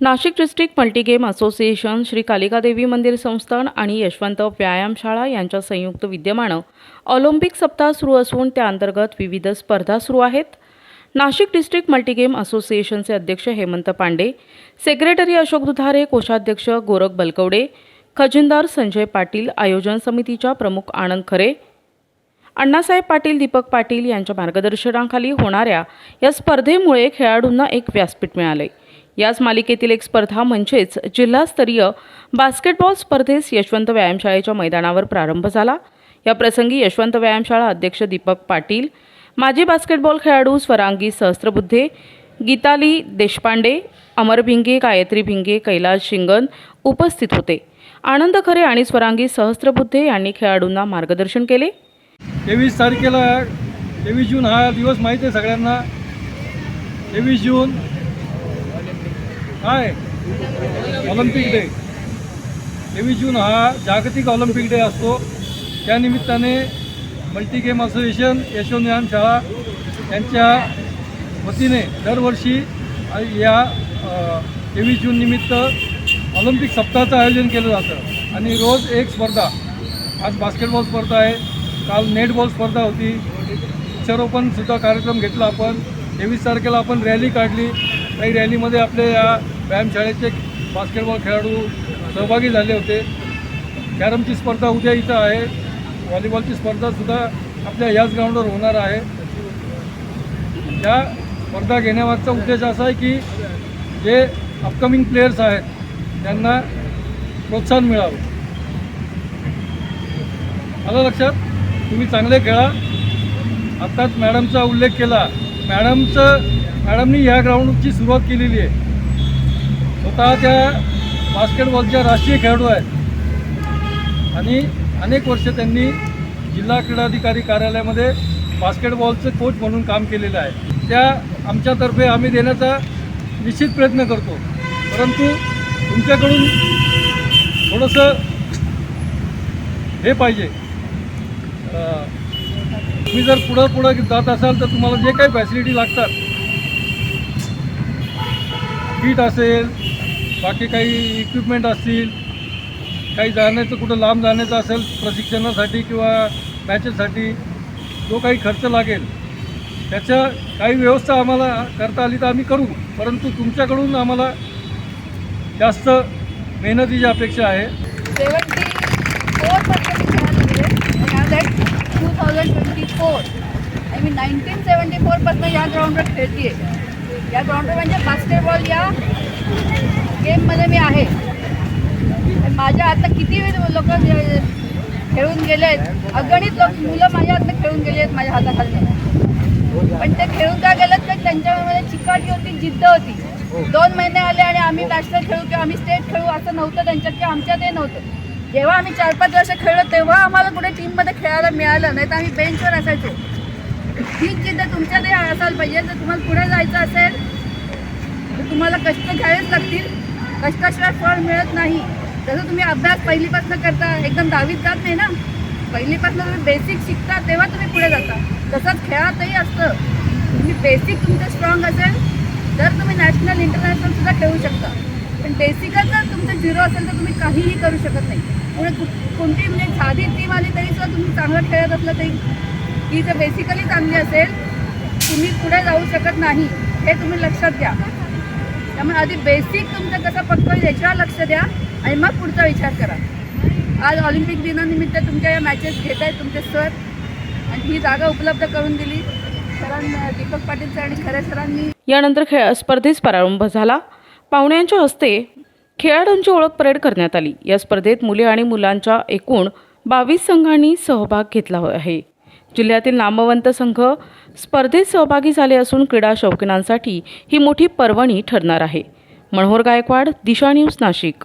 Nashik district multi game association Shri Kalika Devi मंदिर संस्थान आणि यशवंत व्यायामशाळा यांच्या संयुक्त विद्यमानं ऑलिम्पिक सप्ताह सुरू असून त्या अंतर्गत विविध स्पर्धा सुरू आहेत. नाशिक डिस्ट्रिक्ट मल्टीगेम असोसिएशनचे अध्यक्ष हेमंत पांडे सेक्रेटरी अशोक दुधारे कोषाध्यक्ष गोरख बलकवडे खजिनदार संजय पाटील आयोजन समितीच्या प्रमुख आनंद खरे अण्णासाहेब पाटील दीपक पाटील यांच्या मार्गदर्शनाखाली होणाऱ्या या स्पर्धेमुळे खेळाडूंना एक व्यासपीठ मिळाले याच मालिकेतील एक स्पर्धा म्हणजेच जिल्हास्तरीय बास्केटबॉल स्पर्धेस यशवंत व्यायामशाळेच्या मैदानावर प्रारंभ झाला. या प्रसंगी यशवंत व्यायामशाळा अध्यक्ष दीपक पाटील माजी बास्केटबॉल खेळाडू स्वरांगी सहस्त्रबुद्धे गीताली देशपांडे अमर भिंगे गायत्री भिंगे कैलास शिंगण उपस्थित होते. आनंद खरे आणि स्वरांगी सहस्त्रबुद्धे यांनी खेळाडूंना मार्गदर्शन केले. तेवीस तारखेला तेवीस जून हा दिवस माहीत आहे सगळ्यांना. तेवीस जून काय ऑलिम्पिक डे. तेवीस जून हा जागतिक ऑलिम्पिक डे असतो. त्यानिमित्ताने मल्टी गेम असोसिएशन यशवंत व्यायाम शाळा यांच्या वतीने दरवर्षी या तेवीस जून निमित्त ऑलिम्पिक सप्ताहाचं आयोजन केलं जातं. आणि रोज एक स्पर्धा. आज बास्केटबॉल स्पर्धा आहे. काल नेटबॉल स्पर्धा होती. वृक्षारोपणसुद्धा कार्यक्रम घेतला आपण. तेवीस तारखेला आपण रॅली काढली. काही रॅलीमध्ये आपले या व्यायामशाळेचे बास्केटबॉल खेळाडू सहभागी झाले होते. कॅरमची स्पर्धा उद्या इथं आहे. व्हॉलीबॉलची स्पर्धासुद्धा आपल्या याच ग्राउंडवर होणार आहे. या स्पर्धा घेण्यामागचा उद्देश असा आहे की जे अपकमिंग प्लेयर्स आहेत त्यांना प्रोत्साहन मिळावं. आलं लक्षात? तुम्ही चांगले खेळा. आत्ताच मॅडमचा उल्लेख केला. मॅडमचं मॅडमनी ह्या ग्राउंडची सुरुवात केलेली आहे. स्वतः त्या बास्केटबॉलच्या राष्ट्रीय खेळाडू आहेत आणि अनेक वर्ष त्यांनी जिल्हा क्रीडाधिकारी कार्यालयामध्ये बास्केटबॉलचं कोच म्हणून काम केलेलं आहे. त्या आमच्यातर्फे आम्ही देण्याचा निश्चित प्रयत्न करतो. परंतु तुमच्याकडून थोडंसं हे पाहिजे. तुम्ही जर पुढं पुढं जात असाल तर तुम्हाला जे काही फॅसिलिटी लागतात किट असेल बाकी काही इक्विपमेंट असतील काही जाण्याचं कुठं लांब जाण्याचं असेल प्रशिक्षणासाठी किंवा मॅचेससाठी जो काही खर्च लागेल त्याच्या काही व्यवस्था आम्हाला करता आली तर आम्ही करू. परंतु तुमच्याकडून आम्हाला जास्त मेहनतीची अपेक्षा आहे. 74 आणि मी नाईन्टीन सेवन्टी फोरपासून या ग्राउंडवर खेळते या ग्राउंडवर म्हणजे बास्केटबॉल या गेममध्ये मी आहे. माझ्या आता किती लोक खेळून गेले आहेत अगणित लोक मुलं माझ्या हातनं खेळून गेले आहेत माझ्या हाताखाली पण ते खेळून का गेलेत? तर त्यांच्यामध्ये चिकाटी होती जिद्द होती. दोन महिने आले आणि आम्ही नॅशनल खेळू किंवा आम्ही स्टेट खेळू असं नव्हतं त्यांच्यात की आमच्यात हे नव्हतं. जेव्हा आम्ही चार पाच वर्ष खेळलो तेव्हा आम्हाला कुठे टीममध्ये खेळायला मिळालं नाही तर आम्ही बेंचवर असायचो. हीच जिद्द तुमच्यातही असायला पाहिजे. जर तुम्हाला पुढे जायचं असेल तर तुम्हाला कष्ट घ्यावेच लागतील. कष्टाशिवाय फळ मिळत नाही. जसं तुम्ही अभ्यास पहिलीपासून करता एकदम दहावीत जात नाही ना? पहिलीपासून तुम्ही बेसिक शिकता तेव्हा तुम्ही पुढे जाता. तसंच खेळातही असतं. तुम्ही बेसिक तुमचं स्ट्रॉंग असेल तर तुम्ही नॅशनल इंटरनॅशनल सुद्धा खेळू शकता. पण बेसिकच जर तुमचं झिरो असेल तर तुम्ही काहीही करू शकत नाही. पुढे कोणती म्हणजे साधी टीम आली तरी सुद्धा तुम्ही चांगलं खेळत असलं तरी ही जर बेसिकली चांगली असेल तुम्ही पुढे जाऊ शकत नाही. हे तुम्ही लक्षात घ्या. त्यामुळे आधी बेसिक तुमचं कसं पक्क याच्यावर लक्ष द्या आणि मग पुढचा विचार करा. आज ऑलिम्पिक दिनानिमित्त तुमच्या या मॅचेस घेत आहेत तुमचे सर आणि ही जागा उपलब्ध करून दिली. सरांना दीपक पाटील सर आणि खरे सरांनी. यानंतर खेळ स्पर्धेस प्रारंभ झाला. पाहुण्यांच्या हस्ते खेळाडूंची ओळख परेड करण्यात आली. या स्पर्धेत मुले आणि मुलांच्या एकूण बावीस संघांनी सहभाग घेतला आहे. जिल्ह्यातील नामवंत संघ स्पर्धेत सहभागी झाले असून क्रीडा शौकीनांसाठी ही मोठी पर्वणी ठरणार आहे. मनोहर गायकवाड दिशा न्यूज नाशिक.